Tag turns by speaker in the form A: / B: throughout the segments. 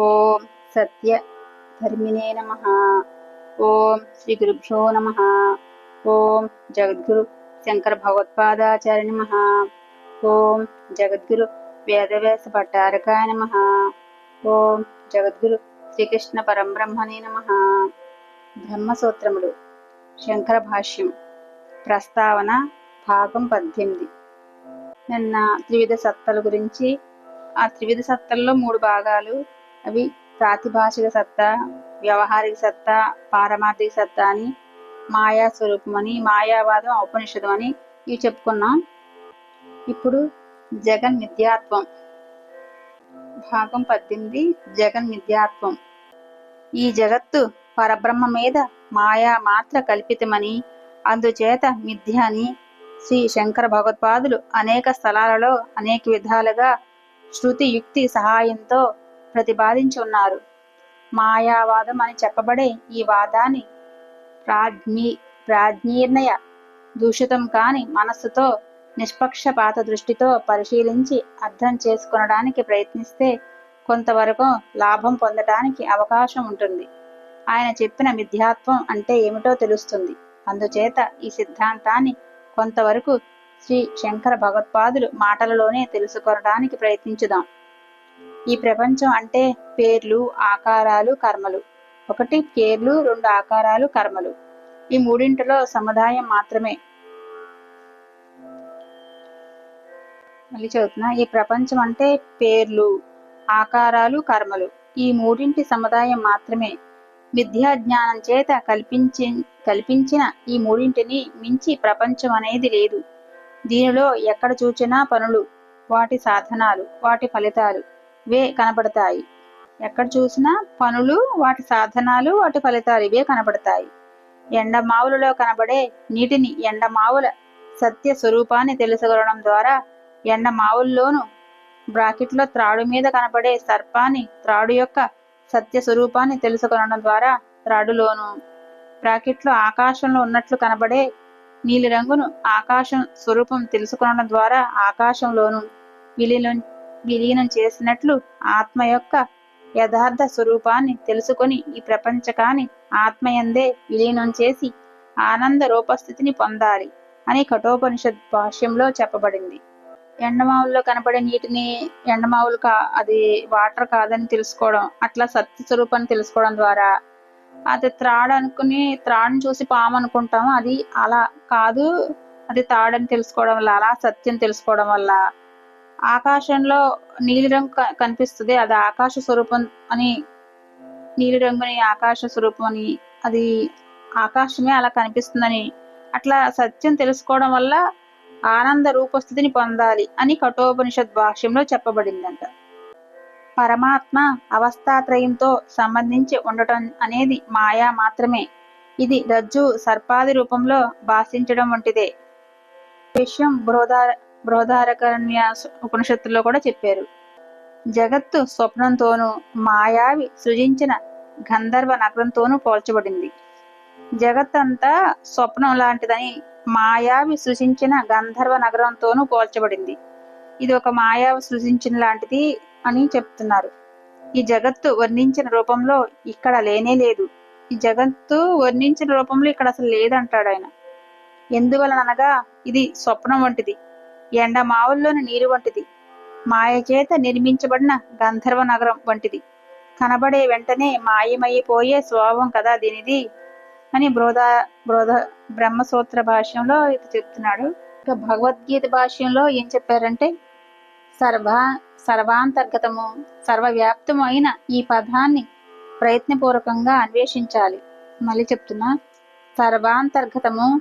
A: ఓం సత్య ధర్మినే నమ. ఓం శ్రీ గురుభ్యో నమ. ఓం జగద్గురు శంకర భగవత్పాదాచార్య నమ. ఓం జగద్గురు వేదవ్యాస భట్టారకాయ నమ. ఓం జగద్గురు శ్రీకృష్ణ పరంబ్రహ్మణే నమ. బ్రహ్మసూత్రములు శంకర భాష్యం ప్రస్తావన భాగం పద్దెనిమిది. నిన్న త్రివిధ సత్తల గురించి ఆ త్రివిధ సత్తల్లో మూడు భాగాలు అవి ప్రాతిభాషిక సత్తా వ్యవహారిక సత్తా పారమార్థిక సత్తా అని మాయా స్వరూపం అని మాయావాదం ఉపనిషదం అని ఇవి చెప్పుకున్నాం. ఇప్పుడు జగన్ మిథ్యాత్వం. భాగం పద్దెనిమిది జగన్ మిథ్యాత్వం. ఈ జగత్తు పరబ్రహ్మ మీద మాయా మాత్ర కల్పితమని అందుచేత మిథ్య అని శ్రీ శంకర భగవత్పాదులు అనేక స్థలాలలో అనేక విధాలుగా శృతి యుక్తి సహాయంతో ప్రతిపాదించి ఉన్నారు మాయావాదం అని చెప్పబడే ఈ వాదాన్ని ప్రాజ్ఞీ ప్రాజ్ఞీర్ణయ దూషితం కాని మనస్సుతో నిష్పక్షపాత దృష్టితో పరిశీలించి అర్థం చేసుకొనడానికి ప్రయత్నిస్తే కొంతవరకు లాభం పొందటానికి అవకాశం ఉంటుంది. ఆయన చెప్పిన మిథ్యాత్వం అంటే ఏమిటో తెలుస్తుంది. అందుచేత ఈ సిద్ధాంతాన్ని కొంతవరకు శ్రీ శంకర భగవత్పాదులు మాటలలోనే తెలుసుకోవడానికి ప్రయత్నించుదాం. ఈ ప్రపంచం అంటే పేర్లు ఆకారాలు కర్మలు. ఒకటి పేర్లు రెండు ఆకారాలు కర్మలు. ఈ మూడింటిలో సముదాయం మాత్రమే. మళ్ళీ చదువుతున్నా. ఈ ప్రపంచం అంటే పేర్లు ఆకారాలు కర్మలు. ఈ మూడింటి సముదాయం మాత్రమే. విద్యా జ్ఞానం చేత కల్పించి కల్పించిన ఈ మూడింటిని మించి ప్రపంచం అనేది లేదు. దీనిలో ఎక్కడ చూచినా పనులు వాటి సాధనాలు వాటి ఫలితాలు. వే కనబడతాయి. ఎక్కడ చూసినా పనులు వాటి సాధనాలు వాటి ఫలితాలు ఇవే కనబడతాయి. ఎండమావులలో కనబడే నీటిని ఎండమావుల సత్య స్వరూపాన్ని తెలుసుకోవడం ద్వారా ఎండమావుల్లోనూ బ్రాకెట్లో త్రాడు మీద కనబడే సర్పాన్ని త్రాడు యొక్క సత్య స్వరూపాన్ని తెలుసుకొనడం ద్వారా త్రాడులోను బ్రాకెట్లో ఆకాశంలో ఉన్నట్లు కనబడే నీలి రంగును ఆకాశం స్వరూపం తెలుసుకొనడం ద్వారా ఆకాశంలోను విలీనం విలీనం చేసినట్లు ఆత్మ యొక్క యథార్థ స్వరూపాన్ని తెలుసుకొని ఈ ప్రపంచకాన్ని ఆత్మయందే విలీనం చేసి ఆనంద రూపస్థితిని పొందాలి అని కఠోపనిషత్ భాష్యంలో చెప్పబడింది. ఎండమావుల్లో కనపడే నీటిని ఎండమావులు కా అది వాటర్ కాదని తెలుసుకోవడం అట్లా సత్య స్వరూపాన్ని తెలుసుకోవడం ద్వారా. అది త్రాడు అనుకుని త్రాడును చూసి పాము అనుకుంటాము అది అలా కాదు. అది తాడని తెలుసుకోవడం వల్ల అలా సత్యం తెలుసుకోవడం వల్ల. ఆకాశంలో నీలిరంగు కనిపిస్తుంది. అది ఆకాశ స్వరూపం అని నీలిరంగుని ఆకాశ స్వరూపం అని అది ఆకాశమే అలా కనిపిస్తుందని అట్లా సత్యం తెలుసుకోవడం వల్ల ఆనంద రూపస్థితిని పొందాలి అని కఠోపనిషత్ భాష్యంలో చెప్పబడిందంట. పరమాత్మ అవస్థాత్రయంతో సంబంధించి ఉండటం అనేది మాయా మాత్రమే. ఇది రజ్జు సర్పాది రూపంలో భాషించడం వంటిదే. విషయం బృహదార బృహదారకరణ్య ఉపనిషత్తులో కూడా చెప్పారు. జగత్తు స్వప్నంతోనూ మాయావి సృజించిన గంధర్వ నగరంతోనూ పోల్చబడింది. జగత్తంతా స్వప్నం లాంటిదని మాయావి సృజించిన గంధర్వ నగరంతోనూ పోల్చబడింది. ఇది ఒక మాయావి సృజించిన లాంటిది అని చెప్తున్నారు. ఈ జగత్తు వర్ణించిన రూపంలో ఇక్కడ లేనే లేదు. ఈ జగత్తు వర్ణించిన రూపంలో ఇక్కడ అసలు లేదంటాడు ఆయన. ఎందువలనగా ఇది స్వప్నం వంటిది. ఎండ మావుల్లోని నీరు వంటిది. మాయ చేత నిర్మించబడిన గంధర్వ నగరం వంటిది. కనబడే వెంటనే మాయమైపోయే స్వభావం కదా దీనిది? అని బృహద బృహద బ్రహ్మసూత్ర భాష్యంలో ఇది చెప్తున్నాడు. ఇక భగవద్గీత భాష్యంలో ఏం చెప్పారంటే సర్వ సర్వాంతర్గతము సర్వవ్యాప్తము అయిన ఈ పదాన్ని ప్రయత్నపూర్వకంగా అన్వేషించాలి. మళ్ళీ చెప్తున్నా సర్వాంతర్గతము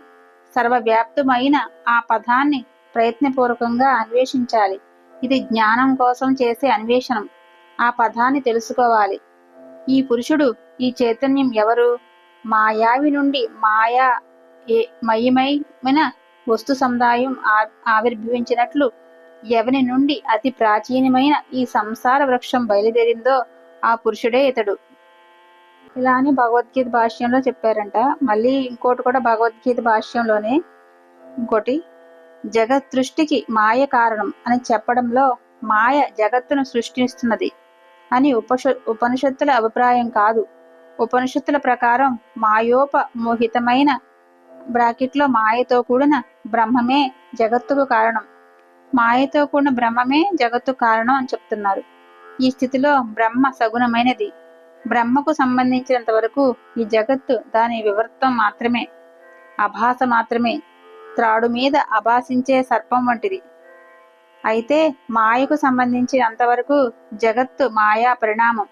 A: సర్వవ్యాప్తమైన ఆ పదాన్ని ప్రయత్నపూర్వకంగా అన్వేషించాలి. ఇది జ్ఞానం కోసం చేసే అన్వేషణం. ఆ పదాన్ని తెలుసుకోవాలి. ఈ పురుషుడు ఈ చైతన్యం ఎవరు? మాయావి నుండి మాయా ఏ- మయమైన వస్తు సముదాయం ఆవిర్భవించినట్లు ఎవని నుండి అతి ప్రాచీనమైన ఈ సంసార వృక్షం బయలుదేరిందో ఆ పురుషుడే ఇతడు. ఇలా అని భగవద్గీత భాష్యంలో చెప్పారంట. మళ్ళీ ఇంకోటి కూడా భగవద్గీత భాష్యంలోనే ఇంకోటి. జగత్సృష్టికి మాయ కారణం అని చెప్పడంలో మాయ జగత్తును సృష్టిస్తున్నది అని ఉపష ఉపనిషత్తుల అభిప్రాయం కాదు. ఉపనిషత్తుల ప్రకారం మాయోపమోహితమైన బ్రాకెట్లో మాయతో కూడిన బ్రహ్మమే జగత్తుకు కారణం. మాయతో కూడిన బ్రహ్మమే జగత్తు కారణం అని చెప్తున్నారు. ఈ స్థితిలో బ్రహ్మ సగుణమైనది. బ్రహ్మకు సంబంధించినంత వరకు ఈ జగత్తు దాని వివర్తం మాత్రమే అభాస మాత్రమే. త్రాడు మీద అభాసించే సర్పం వంటిది. అయితే మాయకు సంబంధించినంతవరకు జగత్తు మాయా పరిణామం.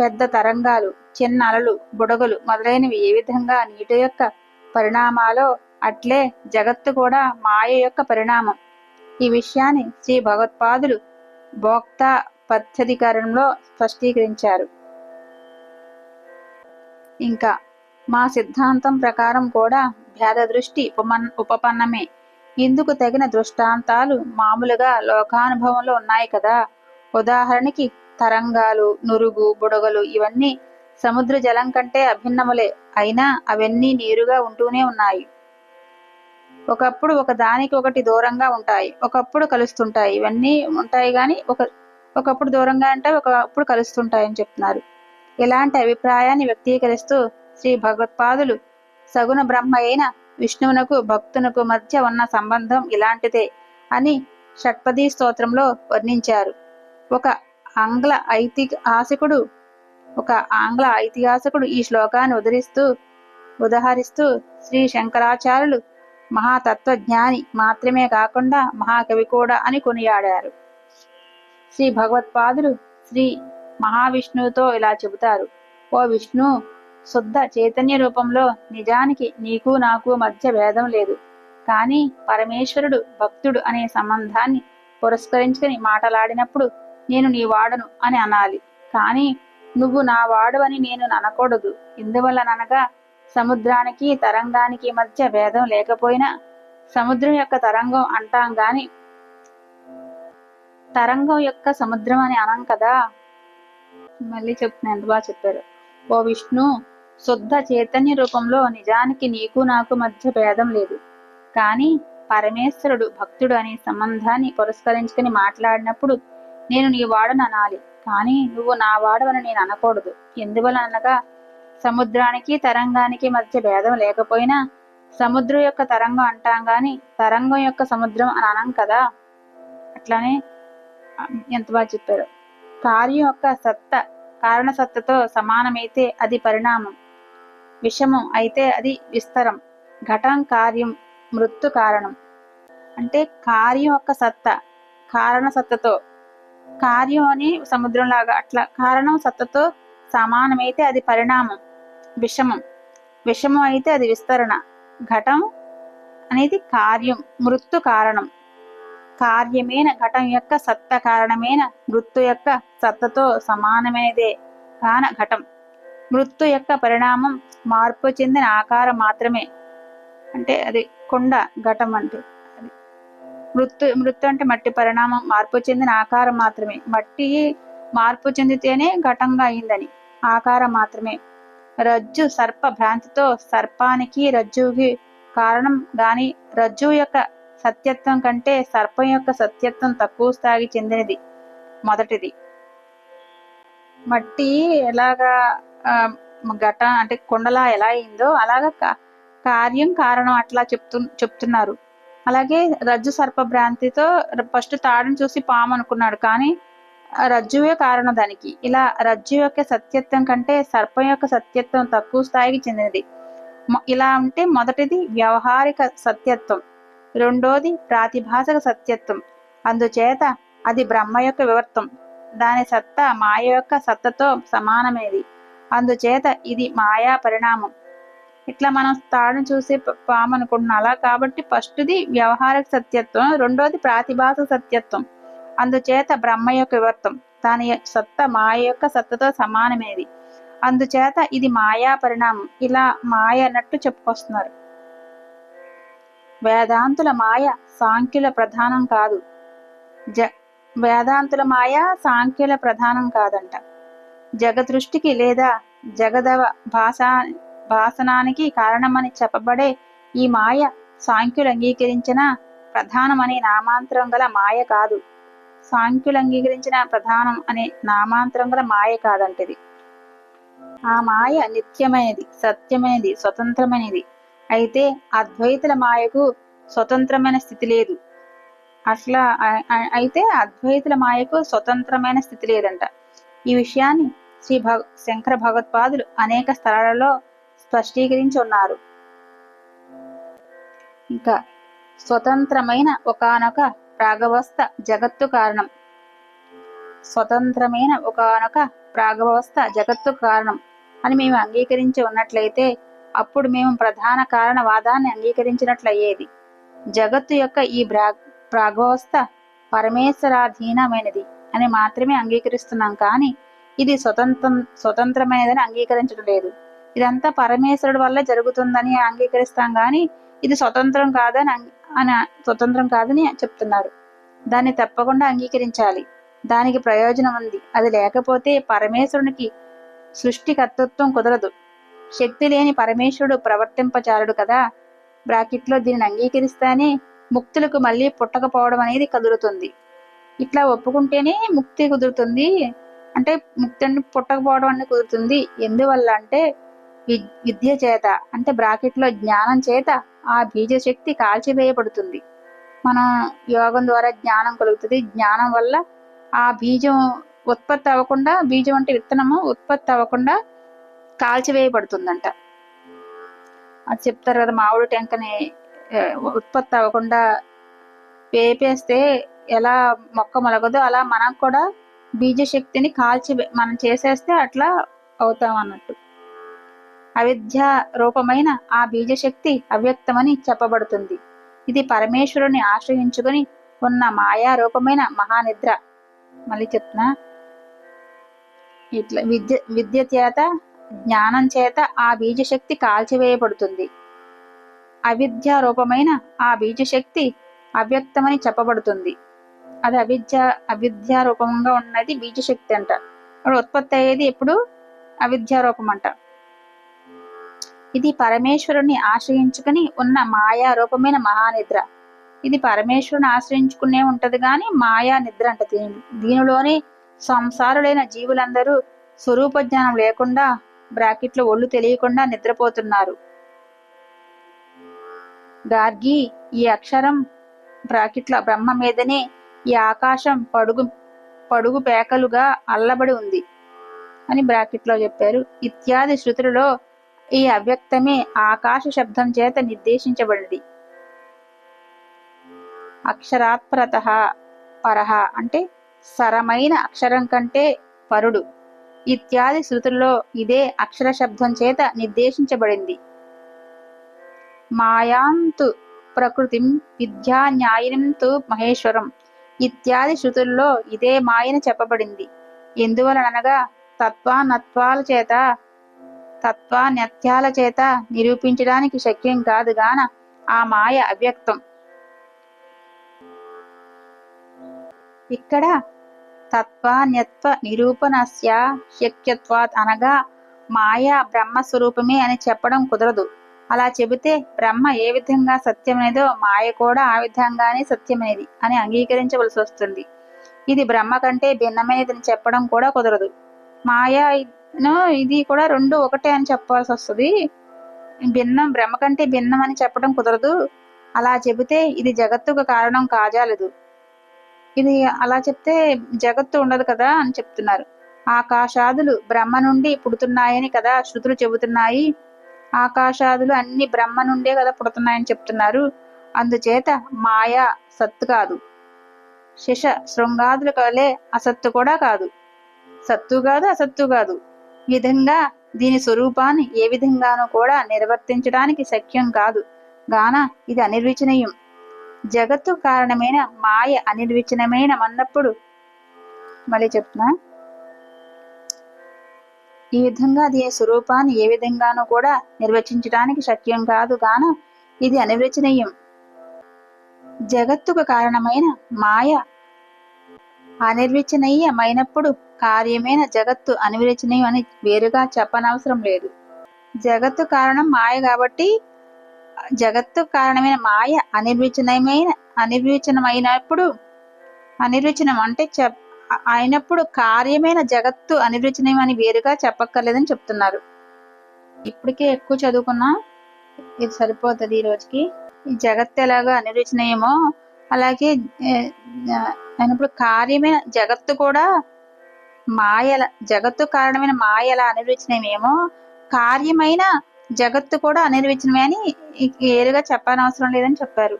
A: పెద్ద తరంగాలు చిన్న అలలు బుడగలు మొదలైనవి ఏ విధంగా నీటి యొక్క పరిణామాలో అట్లే జగత్తు కూడా మాయ యొక్క పరిణామం. ఈ విషయాన్ని శ్రీ భగవత్పాదులు భోక్త పద్ధతికరణంలో స్పష్టీకరించారు. ఇంకా మా సిద్ధాంతం ప్రకారం కూడా భేద దృష్టి ఉపమన్ ఉపపన్నమే. ఇందుకు తగిన దృష్టాంతాలు మామూలుగా లోకానుభవంలో ఉన్నాయి కదా. ఉదాహరణకి తరంగాలు నురుగు బుడగలు ఇవన్నీ సముద్ర జలం కంటే అభిన్నములే. అయినా అవన్నీ నీరుగా ఉంటూనే ఉన్నాయి. ఒకప్పుడు ఒక దానికి ఒకటి దూరంగా ఉంటాయి. ఒకప్పుడు కలుస్తుంటాయి. ఇవన్నీ ఉంటాయి కానీ ఒక ఒకప్పుడు దూరంగా ఉంటాయి ఒకప్పుడు కలుస్తుంటాయి అని చెప్తున్నారు. ఇలాంటి అభిప్రాయాన్ని వ్యక్తీకరిస్తూ శ్రీ భగవత్పాదులు సగుణ బ్రహ్మ అయిన విష్ణువునకు భక్తునకు మధ్య ఉన్న సంబంధం ఇలాంటిదే అని షట్పదీ స్తోత్రంలో వర్ణించారు. ఒక ఆంగ్ల ఐతిహాసికుడు ఒక ఆంగ్ల ఐతిహాసికుడు ఈ శ్లోకాన్ని ఉదరిస్తూ ఉదహరిస్తూ శ్రీ శంకరాచార్యులు మహాతత్వజ్ఞాని మాత్రమే కాకుండా మహాకవి కూడా అని కొనియాడారు. శ్రీ భగవత్పాదులు శ్రీ మహావిష్ణువుతో ఇలా చెబుతారు ఓ విష్ణు శుద్ధ చైతన్య రూపంలో నిజానికి నీకు నాకు మధ్య భేదం లేదు. కానీ పరమేశ్వరుడు భక్తుడు అనే సంబంధాన్ని పురస్కరించుకుని మాటలాడినప్పుడు నేను నీ వాడను అని అనాలి. కానీ నువ్వు నా వాడు అని నేను అనకూడదు ఎందువల్లననగా సముద్రానికి తరంగానికి మధ్య భేదం లేకపోయినా సముద్రం యొక్క తరంగం అంటాం గాని తరంగం యొక్క సముద్రం అని అనం కదా? మళ్ళీ చెప్తున్నా ఎంత బాగా చెప్పారు. ఓ విష్ణు శుద్ధ చైతన్య రూపంలో నిజానికి నీకు నాకు మధ్య భేదం లేదు. కానీ పరమేశ్వరుడు భక్తుడు అనే సంబంధాన్ని పురస్కరించుకుని మాట్లాడినప్పుడు నేను నీ వాడని అనాలి. కానీ నువ్వు నా వాడవని నేను అనకూడదు. ఎందువల్ల అనగా సముద్రానికి తరంగానికి మధ్య భేదం లేకపోయినా సముద్రం యొక్క తరంగం అంటాం గాని తరంగం యొక్క సముద్రం అని అనం కదా? అట్లానే ఎంత బాగా చెప్పారు. కార్యం యొక్క సత్త కారణ సత్తతో సమానమైతే అది పరిణామం. విషము అయితే అది విస్తరం. ఘటం కార్యం మృత్తు కారణం. అంటే కార్యం యొక్క సత్త కారణ సత్తతో. కార్యం అని సముద్రంలాగా అట్లా కారణం సత్తతో సమానమైతే అది పరిణామం విషమం. విషమం అయితే అది విస్తరణ. ఘటం అనేది కార్యం మృత్తు కారణం. కార్యమైన ఘటం యొక్క సత్త కారణమైన మృత్తు యొక్క సత్తతో సమానమైనదే. కాన ఘటం. మృత్తు యొక్క పరిణామం మార్పు చెందిన ఆకారం మాత్రమే. అంటే అది కొండ ఘటం అంటే. అది మృత్తు అంటే మట్టి పరిణామం మార్పు చెందిన ఆకారం మాత్రమే. మట్టి మార్పు చెందితేనే ఘటంగా అయిందని. ఆకారం మాత్రమే. రజ్జు సర్ప భ్రాంతితో సర్పానికి రజ్జుకి కారణం గాని రజ్జు యొక్క సత్యత్వం కంటే సర్పం యొక్క సత్యత్వం తక్కువ స్థాయికి చెందినది. మొదటిది. మట్టి ఎలాగా ఘట అంటే కొండలా ఎలా అయిందో అలాగా కార్యం కారణం అట్లా చెప్తు చెప్తున్నారు. అలాగే రజ్జు సర్ప భ్రాంతితో ఫస్ట్ తాడుని చూసి పాము అనుకున్నాడు కానీ రజ్జువే కారణం దానికి? ఇలా రజ్జు యొక్క సత్యత్వం కంటే సర్పం యొక్క సత్యత్వం తక్కువ స్థాయికి చెందినది. ఇలా ఉంటే మొదటిది వ్యవహారిక సత్యత్వం రెండోది ప్రాతిభాషక సత్యత్వం. అందుచేత అది బ్రహ్మ యొక్క వివర్తం దాని సత్తా మాయ యొక్క సత్తతో సమానమైనది. అందుచేత ఇది మాయా పరిణామం. ఇట్లా మనం తాడును చూసి పాము అనుకుంటున్నాం అలా కాబట్టి ఫస్ట్ది వ్యవహారిక సత్యత్వం రెండోది ప్రాతిభాషక సత్యత్వం. అందుచేత బ్రహ్మ యొక్క వివర్తం దాని యొక్క సత్త మాయ యొక్క సత్తతో సమానమేది. అందుచేత ఇది మాయా పరిణామం. ఇలా మాయ అన్నట్టు చెప్పుకొస్తున్నారు. వేదాంతుల మాయ సాంఖ్యుల ప్రధానం కాదు. జ వేదాంతుల మాయ సాంఖ్యుల ప్రధానం కాదంట. జగదృష్టికి లేదా జగదవ భాసా భాసనానికి కారణమని చెప్పబడే ఈ మాయ సాంఖ్యులు అంగీకరించిన ప్రధానమనే నామాంతరం గల మాయ కాదు. సాంఖ్యులు అంగీకరించిన ప్రధానం అనే నామాంతరం గల మాయ కాదంటది. ఆ మాయ నిత్యమైనది సత్యమైనది స్వతంత్రమైనది. అయితే అద్వైతుల మాయకు స్వతంత్రమైన స్థితి లేదు. అట్లా అయితే అద్వైతుల మాయకు స్వతంత్రమైన స్థితి లేదంట. ఈ విషయాన్ని శ్రీ భగ శంకర భగవత్పాదులు అనేక స్థలాలలో స్పష్టీకరించి ఉన్నారు ఇంకా స్వతంత్రమైన ఒకనొక ప్రాగవస్థ జగత్తు కారణం. స్వతంత్రమైన ఒకనొక ప్రాగవస్థ జగత్తు కారణం అని మేము అంగీకరించి ఉన్నట్లయితే అప్పుడు మేము ప్రధాన కారణ వాదాన్ని అంగీకరించినట్లయ్యేది. జగత్తు యొక్క ఈ బ్రా ప్రాగవస్థ పరమేశ్వరాధీనమైనది అని మాత్రమే అంగీకరిస్తున్నాం కానీ ఇది స్వతంత్రం స్వతంత్రమైనదని అంగీకరించడం లేదు. ఇదంతా పరమేశ్వరుడు వల్ల జరుగుతుందని అంగీకరిస్తాం కానీ ఇది స్వతంత్రం కాదని అని స్వతంత్రం కాదని చెప్తున్నారు. దాన్ని తప్పకుండా అంగీకరించాలి. దానికి ప్రయోజనం ఉంది. అది లేకపోతే పరమేశ్వరునికి సృష్టి కర్తృత్వం కుదరదు. శక్తి లేని పరమేశ్వరుడు ప్రవర్తింపచారుడు కదా. బ్రాకెట్లో దీనిని అంగీకరిస్తానే ముక్తులకు మళ్ళీ పుట్టకపోవడం అనేది కదులుతుంది. ఇట్లా ఒప్పుకుంటేనే ముక్తి కుదురుతుంది. అంటే ముక్తి పుట్టకపోవడం అనేది కుదురుతుంది. ఎందువల్ల అంటే వి- విద్య చేత అంటే బ్రాకెట్లో జ్ఞానం చేత ఆ బీజ శక్తి కాల్చివేయబడుతుంది. మనం యోగం ద్వారా జ్ఞానం కలుగుతుంది. జ్ఞానం వల్ల ఆ బీజం ఉత్పత్తి అవ్వకుండా బీజం అంటే విత్తనము ఉత్పత్తి అవ్వకుండా కాల్చివేయబడుతుందంట. అది చెప్తారు కదా మామిడి టెంకని ఉత్పత్తి అవ్వకుండా వేపేస్తే ఎలా మొక్క మొలగదో అలా మనం కూడా బీజ శక్తిని కాల్చి మనం చేసేస్తే అట్లా అవుతాం అన్నట్టు. అవిద్య రూపమైన ఆ బీజశక్తి అవ్యక్తమని చెప్పబడుతుంది. ఇది పరమేశ్వరుని ఆశ్రయించుకొని ఉన్న మాయా రూపమైన మహానిద్ర. మళ్ళీ చెప్తున్నా. ఇట్లా విద్య విద్య చేత జ్ఞానం చేత ఆ బీజశక్తి కాల్చివేయబడుతుంది. అవిద్య రూపమైన ఆ బీజశక్తి అవ్యక్తమని చెప్పబడుతుంది. అది అవిద్య అవిద్య రూపంగా ఉన్నది బీజశక్తి అంట. ఇప్పుడు ఉత్పత్తి అయ్యేది ఎప్పుడు? అవిద్య రూపం అంట ఇది పరమేశ్వరుని ఆశ్రయించుకుని ఉన్న మాయా రూపమైన మహానిద్ర. ఇది పరమేశ్వరుని ఆశ్రయించుకునే ఉంటది గాని మాయా నిద్ర అంట దీని దీనిలోనే సంసారులైన జీవులందరూ స్వరూప జ్ఞానం లేకుండా బ్రాకెట్లో ఒళ్ళు తెలియకుండా నిద్రపోతున్నారు. గార్గి ఈ అక్షరం బ్రాకెట్ల బ్రహ్మ మీదనే ఈ ఆకాశం పడుగు పడుగు పేకలుగా అల్లబడి ఉంది అని బ్రాకెట్లో చెప్పారు. ఇత్యాది శృతులలో ఈ అవ్యక్తమే ఆకాశ శబ్దం చేత నిర్దేశించబడింది. అక్షరాత్పరత పరహ అంటే సరమైన అక్షరం కంటే పరుడు. ఇత్యాది శృతుల్లో ఇదే అక్షర శబ్దం చేత నిర్దేశించబడింది. మాయాంతు ప్రకృతిం విద్యా న్యాయం తు మహేశ్వరం ఇత్యాది శృతుల్లో ఇదే మాయని చెప్పబడింది. ఎందువలనగా తత్వానత్వాల చేత తత్వాన్యత్యాల చేత నిరూపించడానికి శక్యం కాదు గాన ఆ మాయ అవ్యక్తం. ఇక్కడ తత్వాన్యత్వ నిరూపణస్య శక్యత్వాత్ అనగా మాయా బ్రహ్మస్వరూపమే అని చెప్పడం కుదరదు. అలా చెబితే బ్రహ్మ ఏ విధంగా సత్యమైనదో మాయ కూడా ఆ విధంగానే సత్యమైనది అని అంగీకరించవలసి వస్తుంది. ఇది బ్రహ్మ కంటే భిన్నమైనదని చెప్పడం కూడా కుదరదు. మాయ ఇది కూడా రెండు ఒకటే అని చెప్పాల్సి వస్తుంది. భిన్నం బ్రహ్మ కంటే భిన్నం అని చెప్పడం కుదరదు. అలా చెబితే ఇది జగత్తుకు కారణం కాజాలదు. ఇది అలా చెప్తే జగత్తు ఉండదు కదా అని చెప్తున్నారు. ఆకాశాదులు బ్రహ్మ నుండి పుడుతున్నాయని కదా శృతులు చెబుతున్నాయి. ఆకాశాదులు అన్ని బ్రహ్మ నుండే కదా పుడుతున్నాయని చెప్తున్నారు. అందుచేత మాయ సత్తు కాదు. శిష శృంగాదులు కలే అసత్తు కూడా కాదు. సత్తు కాదు అసత్తు కాదు. ఈ విధంగా దీని స్వరూపాన్ని ఏ విధంగానూ కూడా నిర్వర్తించడానికి శక్యం కాదు. గాన ఇది అనిర్వచనీయం. జగత్తు కారణమైన మాయ అనిర్వచనమైన అన్నప్పుడు మళ్ళీ చెప్తున్నా. ఈ విధంగా దీని స్వరూపాన్ని ఏ విధంగానూ కూడా నిర్వచించడానికి శక్యం కాదు గాన ఇది అనిర్వచనీయం. జగత్తుకు కారణమైన మాయ అనిర్వచనీయమైనప్పుడు కార్యమైన జగత్తు అనిర్వచనీయం అని వేరుగా చెప్పనవసరం లేదు. జగత్తు కారణం మాయ కాబట్టి జగత్తు కారణమైన మాయ అనిర్వచనమైన అనిర్వచనమైనప్పుడు అనిర్వచనం అంటే చెప్ అయినప్పుడు కార్యమైన జగత్తు అనిర్వచనం అని వేరుగా చెప్పక్కర్లేదని చెప్తున్నారు. ఇప్పటికే ఎక్కువ చదువుకున్నా ఇది సరిపోతుంది ఈ రోజుకి. ఈ జగత్తు ఎలాగో అనిర్వచనీయమో అలాగే అయినప్పుడు కార్యమైన జగత్తు కూడా మాయల జగత్తు కారణమైన మాయల అనిర్వచనమేమో కార్యమైన జగత్తు కూడా అనిర్వచనమే అని ఏరుగా వేరుగా చెప్పనవసరం లేదని చెప్పారు.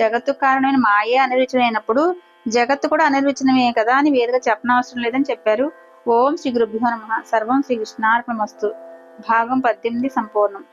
A: జగత్తు కారణమైన మాయే అనిర్వచనమైనప్పుడు జగత్తు కూడా అనిర్వచనమే కదా అని వేరుగా చెప్పనవసరం లేదని చెప్పారు. ఓం శ్రీ గురుభ్యో నమ. సర్వం శ్రీ కృష్ణార్పణమస్తు. భాగం పద్దెనిమిది సంపూర్ణం.